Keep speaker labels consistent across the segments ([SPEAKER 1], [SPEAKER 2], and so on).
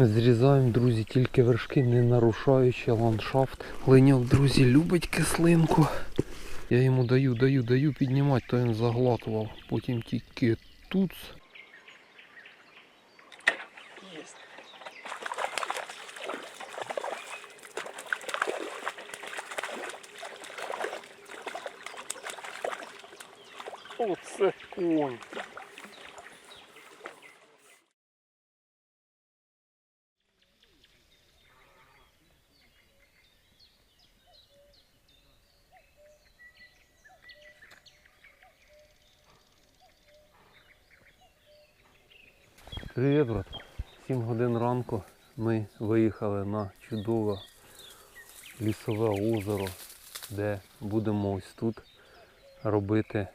[SPEAKER 1] Зрізаємо, друзі, тільки вершки, не нарушаючи ландшафт. Леньок, друзі, любить кислинку. Я йому даю, даю, даю піднімати, то він заглатував. Потім тільки тут. Оце конь. Привіт, брат. 7 годин ранку ми виїхали на чудове лісове озеро, де будемо ось тут робити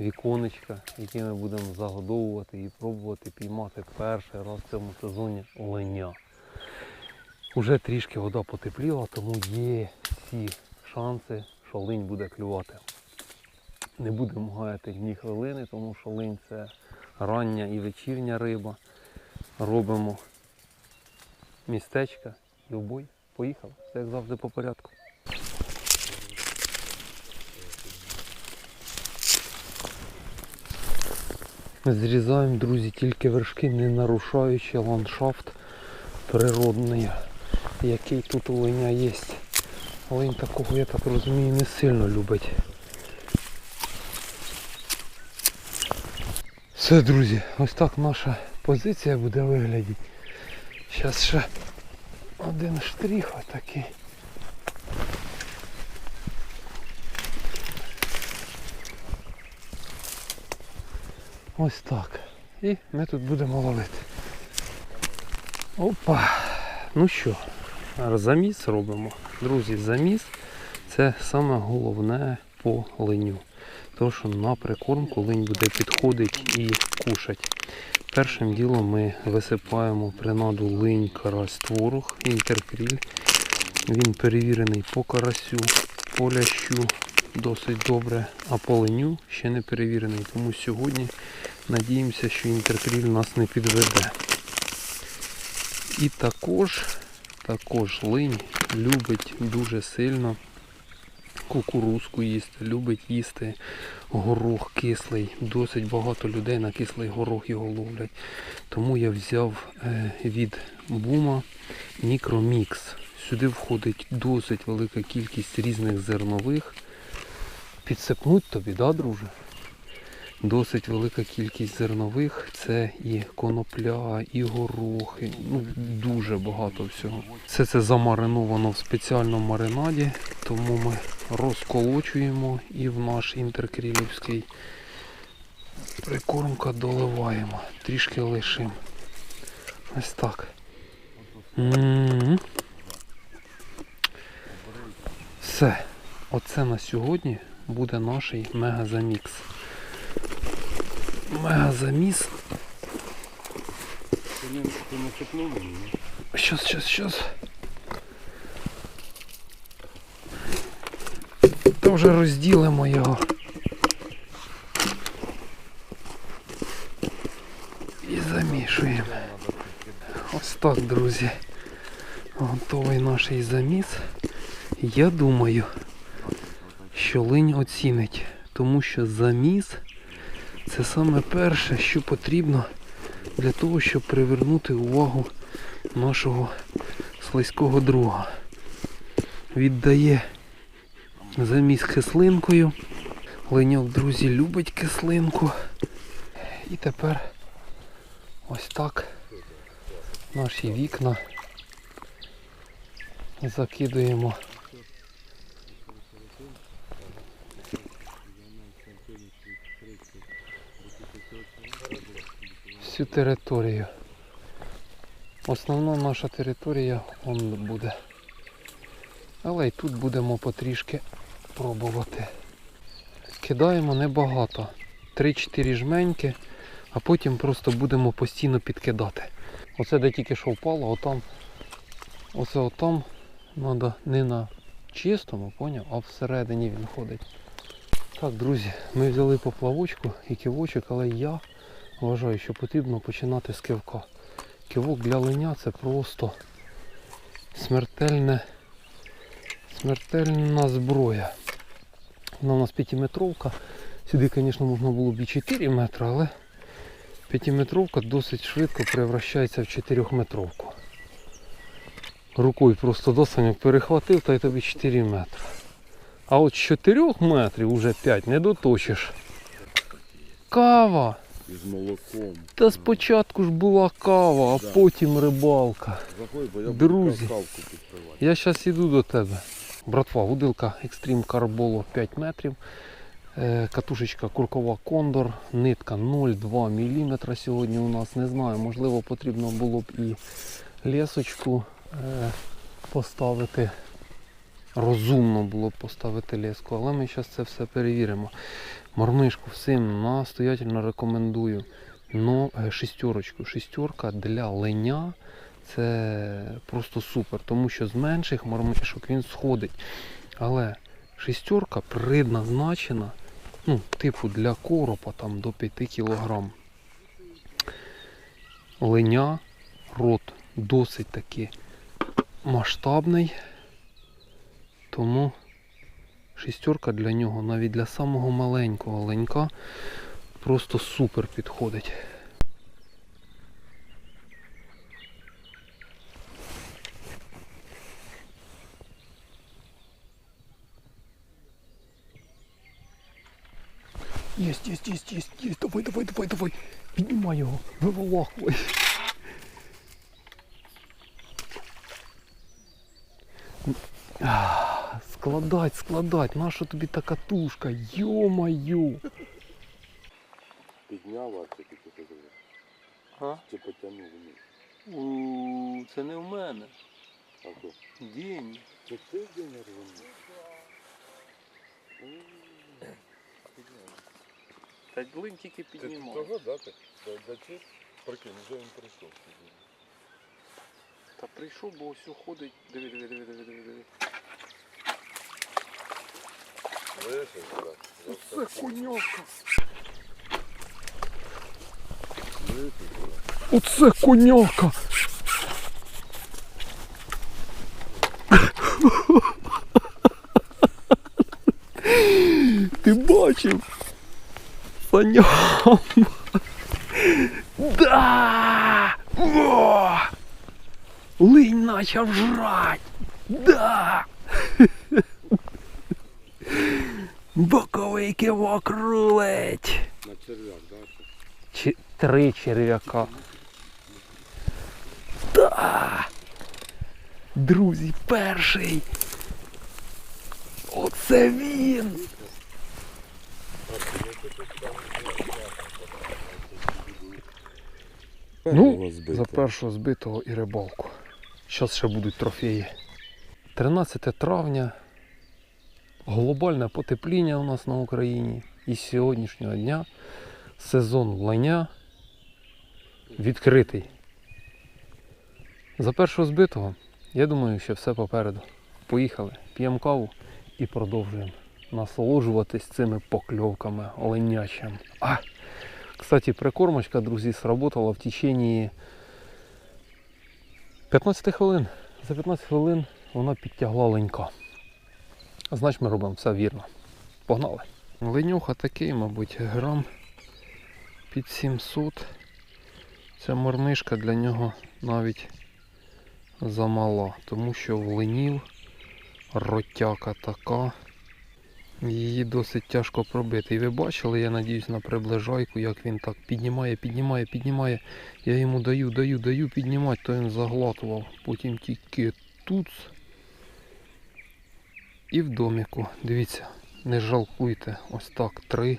[SPEAKER 1] віконечка, які ми будемо загодовувати і пробувати піймати перший раз в цьому сезоні оленя. Уже трішки вода потепліла, тому є всі шанси, що линь буде клювати. Не будемо гаяти ні хвилини, тому що линь це рання і вечірня риба. Робимо містечка і в бой. Поїхали. Все як завжди по порядку. Зрізаємо, друзі, тільки вершки, не нарушаючи ландшафт природний, який тут у линя є. Линь такого, я так розумію, не сильно любить. Все, друзі, ось так наша позиція буде виглядати. Зараз ще один штрих отакий. Ось так. І ми тут будемо ловити. Опа. Ну що, заміс робимо. Друзі, заміс це саме головне по леню. Тому що на прикормку линь буде підходити і кушати. Першим ділом ми висипаємо принаду линь, карась, творог, інтеркріль. Він перевірений по карасю, по лящу досить добре, а по леню ще не перевірений. Тому сьогодні надіємося, що інтеркріль нас не підведе. І також, також линь любить дуже сильно кукурузку їсти, любить їсти горох кислий. Досить багато людей на кислий горох його ловлять. Тому я взяв е, від бума мікромікс. Сюди входить досить велика кількість різних зернових. Підсипнуть тобі, да, друже? Досить велика кількість зернових. Це і конопля, і горохи. Ну, дуже багато всього. Все це замариновано в спеціальному маринаді, тому ми розколочуємо і в наш інтеркрілівський прикормка доливаємо. Трішки лишимо. Ось так. Все. Оце на сьогодні буде наш мегазамікс.
[SPEAKER 2] Мені, ні?
[SPEAKER 1] Щас, щас, щас. Вже розділимо його. І замішуємо. Ось так, друзі. Готовий наш заміс. Я думаю, що линь оцінить, тому що заміс це саме перше, що потрібно для того, щоб привернути увагу нашого слизького друга. Віддає заміс кислинкою. Леньок, друзі, любить кислинку. І тепер ось так наші вікна закидуємо. Всю територію. Основна наша територія он буде. Але й тут будемо потрішки пробувати. Кидаємо небагато. 3-4 жменьки, а потім просто будемо постійно підкидати. Оце де тільки що впало, отам. Оце отам треба не на чистому, поняв, а всередині він ходить. Так, друзі, ми взяли поплавочку і кивочок, але я вважаю, що потрібно починати з кивка. Кивок для линя це просто смертельне, смертельна зброя. Вона у нас п'ятиметровка. Сюди, звісно, можна було б і 4 метри, але п'ятиметровка досить швидко превращається в 4-метровку. Рукою просто досить перехватив, та й тобі 4 метри. А от з 4 метрів уже 5 не доточиш. Кава!
[SPEAKER 2] Із молоком.
[SPEAKER 1] Та спочатку ж була кава, а
[SPEAKER 2] Да.
[SPEAKER 1] потім рибалка.
[SPEAKER 2] Заходь, бо я
[SPEAKER 1] Друзі.
[SPEAKER 2] кавку підпивати.
[SPEAKER 1] Я зараз іду до тебе. Братва, удилка Extreme Carbolo 5 метрів. Е, Катушечка куркова кондор, нитка 0,2 мм сьогодні у нас. Не знаю, можливо потрібно було б і лесочку е, поставити. Розумно було б поставити леску, але ми зараз це все перевіримо. Мармишку всім настоятельно рекомендую. Но е, шістерочку. Шістерка для леня це просто супер, тому що з менших мармишок він сходить. Але шістерка предназначена, ну, типу для коропа там до 5 кг. Леня, рот досить таки масштабний. Тому шістерка для нього, навіть для самого маленького ленька, просто супер підходить. Єсть, єсть, єсть, єсть, єсть. Давай, давай, давай, давай. Піднімай його, виволахуй. А, Складать, складать. Наша тобі така тушка? Йо-моє.
[SPEAKER 2] Підняла, це тільки подивив.
[SPEAKER 1] А?
[SPEAKER 2] Чи потягнув.
[SPEAKER 1] У, це не в мене.
[SPEAKER 2] А то.
[SPEAKER 1] День.
[SPEAKER 2] Це ти день рваний?
[SPEAKER 1] Та глин тільки
[SPEAKER 2] Це ти того, да? так? Да, да, чи? Прикинь, вже він прийшов.
[SPEAKER 1] Та прийшов, бо ось уходить. Диви, диви, диви, диви, диви, диви. Це коняка. Оце коняка. Ти бачив? Саням. Да! О! Линь почав жрать. Да! Боковий кивок рулить.
[SPEAKER 2] На черв'як, да? це?
[SPEAKER 1] Чи три черв'яка. Да! Друзі, перший. Оце він. Ну, за першого збитого і рибалку. Зараз ще будуть трофеї. 13 травня. Глобальне потепління у нас на Україні. І з сьогоднішнього дня сезон ланя відкритий. За першого збитого, я думаю, що все попереду. Поїхали, п'ємо каву і продовжуємо насолоджуватись цими покльовками оленячим. А, кстати, прикормочка, друзі, сработала в течение 15 хвилин. За 15 хвилин вона підтягла ленька. Значить, ми робимо все вірно. Погнали. Ленюха такий, мабуть, грам під 700. Ця мормишка для нього навіть замала, тому що в ленів ротяка така. Її досить тяжко пробити. І ви бачили, я надіюсь, на приближайку, як він так піднімає, піднімає, піднімає. Я йому даю, даю, даю піднімати, то він заглатував. Потім тільки тут і в доміку. Дивіться, не жалкуйте. Ось так, три,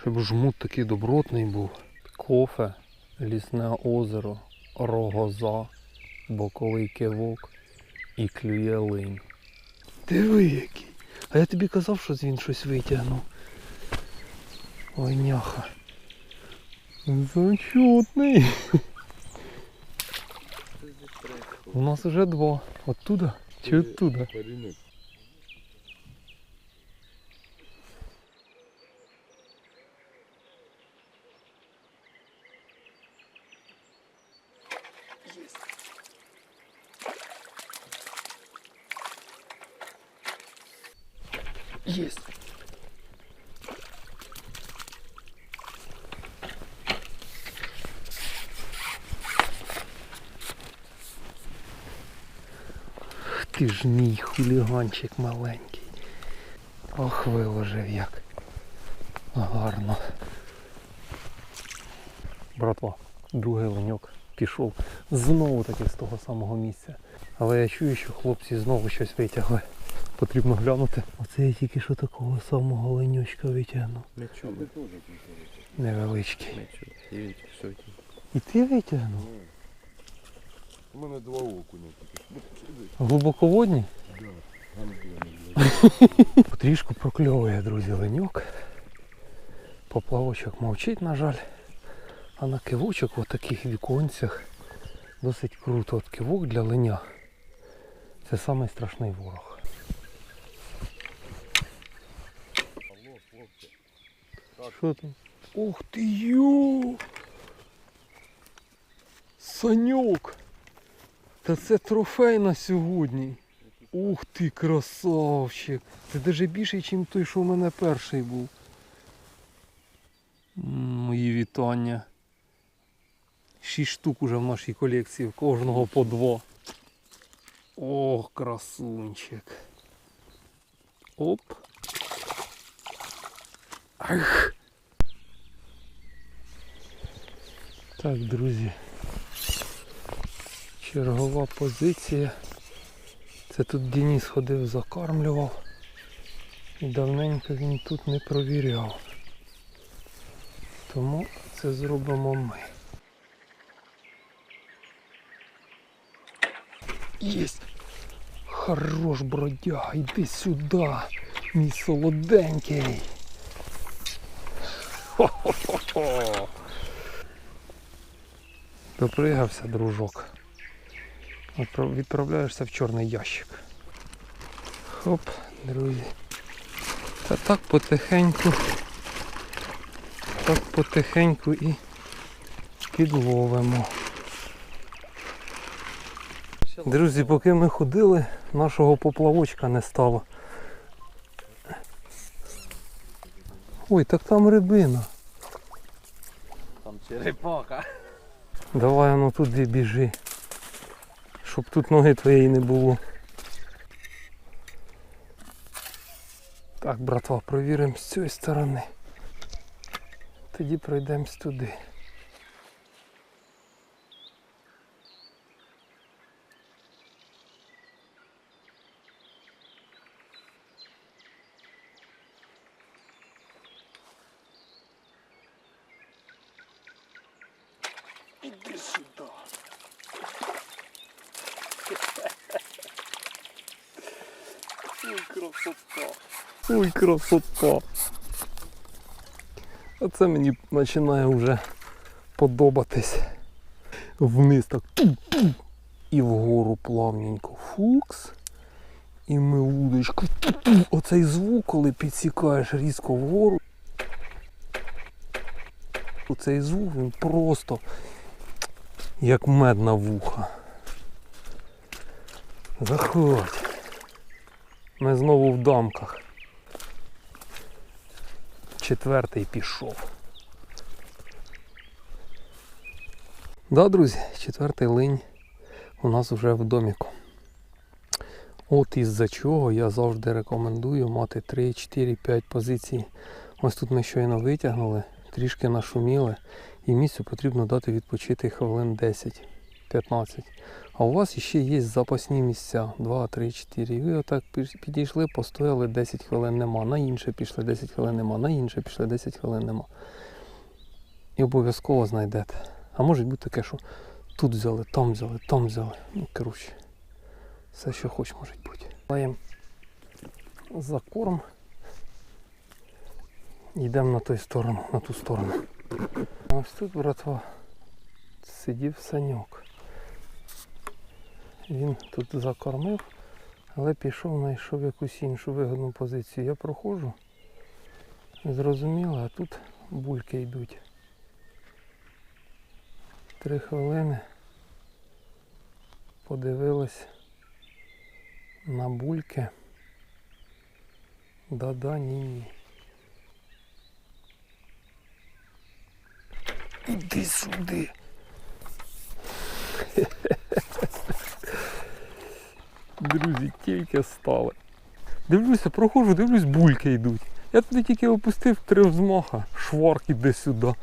[SPEAKER 1] щоб жмут такий добротний був. Кофе, лісне озеро, рогоза, боковий кивок і клює линь. Диви який. А я тобі казав, що він щось витягнув. Ой, няха. Зачетний. У нас вже два. Оттуда чи оттуда? Ти ж мій хуліганчик маленький. Ох, виложив як. Гарно. Братва, другий леньок пішов знову таки з того самого місця. Але я чую, що хлопці знову щось витягли. Потрібно глянути. Оце я тільки що такого самого ленючка витягнув. Невеличкий.
[SPEAKER 3] І
[SPEAKER 1] ти витягнув?
[SPEAKER 2] У мене два окуня тільки.
[SPEAKER 1] Глибоководні?
[SPEAKER 2] Да.
[SPEAKER 1] Трішку прокльовує, друзі, леньок. Поплавочок мовчить, на жаль. А на кивочок в таких віконцях досить круто. От кивок для леня. Це самий страшний ворог. Що там? Ух ти йо! Саньок! Та це трофей на сьогодні. Ух ти, красавчик! Це навіть більший, ніж той, що в мене перший був. Мої вітання. Шість штук уже в нашій колекції, в кожного по два. Ох, красунчик. Оп. Ах. Так, друзі. Чергова позиція. Це тут Денис ходив, закармлював. І давненько він тут не провіряв. Тому це зробимо ми. Єсть! Хорош, бродяга, йди сюди, мій солоденький. Хо-хо-хо-хо. Допригався, дружок. Відправ- Відправляєшся в чорний ящик. Хоп, друзі. Та так потихеньку. Так потихеньку і підловимо. Друзі, поки ми ходили, нашого поплавочка не стало. Ой, так там рибина.
[SPEAKER 3] Там черепаха.
[SPEAKER 1] Давай ну туди біжи. Щоб тут ноги твоєї не було. Так, братва, провіримо з цієї сторони. Тоді пройдемось туди. Іди сюди. Ой, красота. Ой, красота. Оце мені починає вже подобатись. Вниз так ту-ту. І вгору плавненько. Фукс. І ми удочку. Ту-ту. Оцей звук, коли підсікаєш різко вгору. Оцей звук він просто як мед на вуха. Заходь. Ми знову в дамках. Четвертий пішов. Да, друзі, четвертий линь у нас вже в доміку. От із-за чого я завжди рекомендую мати 3, 4, 5 позицій. Ось тут ми щойно витягнули, трішки нашуміли, і місцю потрібно дати відпочити хвилин 10-15. А у вас ще є запасні місця 2, 3, 4. І ви отак підійшли, постояли 10 хвилин нема, на інше пішли 10 хвилин нема, на інше пішли 10 хвилин нема. І обов'язково знайдете. А може бути таке, що тут взяли, там взяли, там взяли. Ну, коротше, все, що хоч може бути. Маємо за корм. Йдемо на ту сторону, на ту сторону. Ось тут, братва, сидів саньок. Він тут закормив, але пішов, знайшов якусь іншу вигодну позицію. Я проходжу, зрозуміло, а тут бульки йдуть. Три хвилини. Подивились на бульки. Да-да, ні-ні. Іди сюди. Друзі, тільки стали. Дивлюся, проходжу, дивлюсь, бульки йдуть. Я туди тільки опустив три взмаха, шварк іде сюди.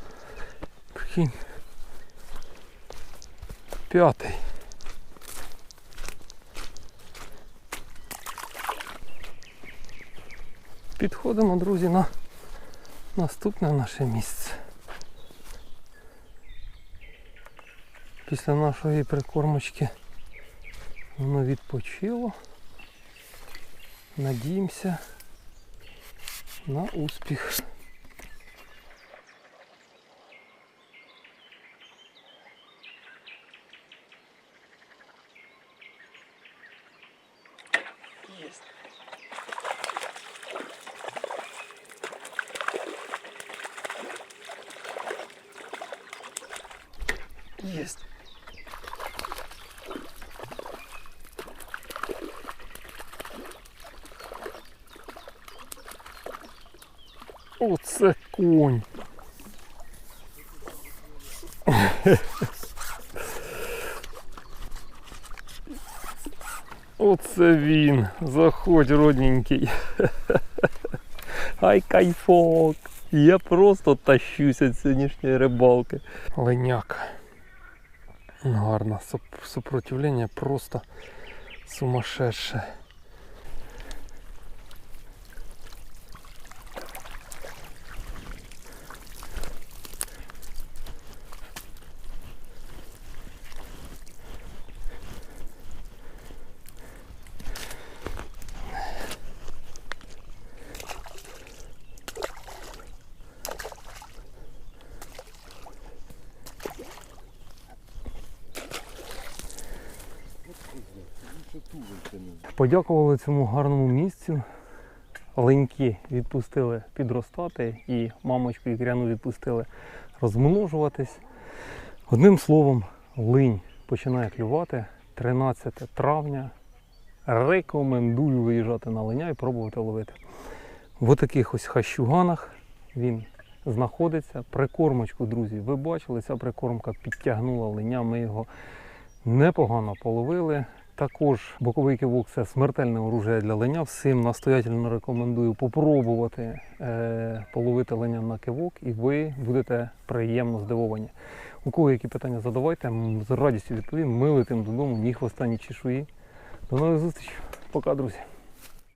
[SPEAKER 1] Прикинь. П'ятий. Підходимо, друзі, на наступне наше місце. Після нашої прикормочки воно відпочило. Надіємося на успіх. Оце конь. Оце він. Заходь, родненький. Ай кайфок. Я просто тащуся від сьогоднішньої рибалки. Леняка. Гарно. Суп- Супротивлення просто сумасшедше. Подякували цьому гарному місцю. Леньки відпустили підростати і мамочку ікряну відпустили розмножуватись. Одним словом, линь починає клювати 13 травня. Рекомендую виїжджати на линя і пробувати ловити. В таких ось хащуганах він знаходиться. Прикормочку, друзі, ви бачили, ця прикормка підтягнула линя. Ми його непогано половили. Також боковий кивок це смертельне оружие для леня. Всім настоятельно рекомендую попробувати е, половити леня на кивок, і ви будете приємно здивовані. У кого які питання задавайте, з радістю відповім. Ми додому, ні хвоста, ні чешуї. До нових зустрічей. Пока, друзі.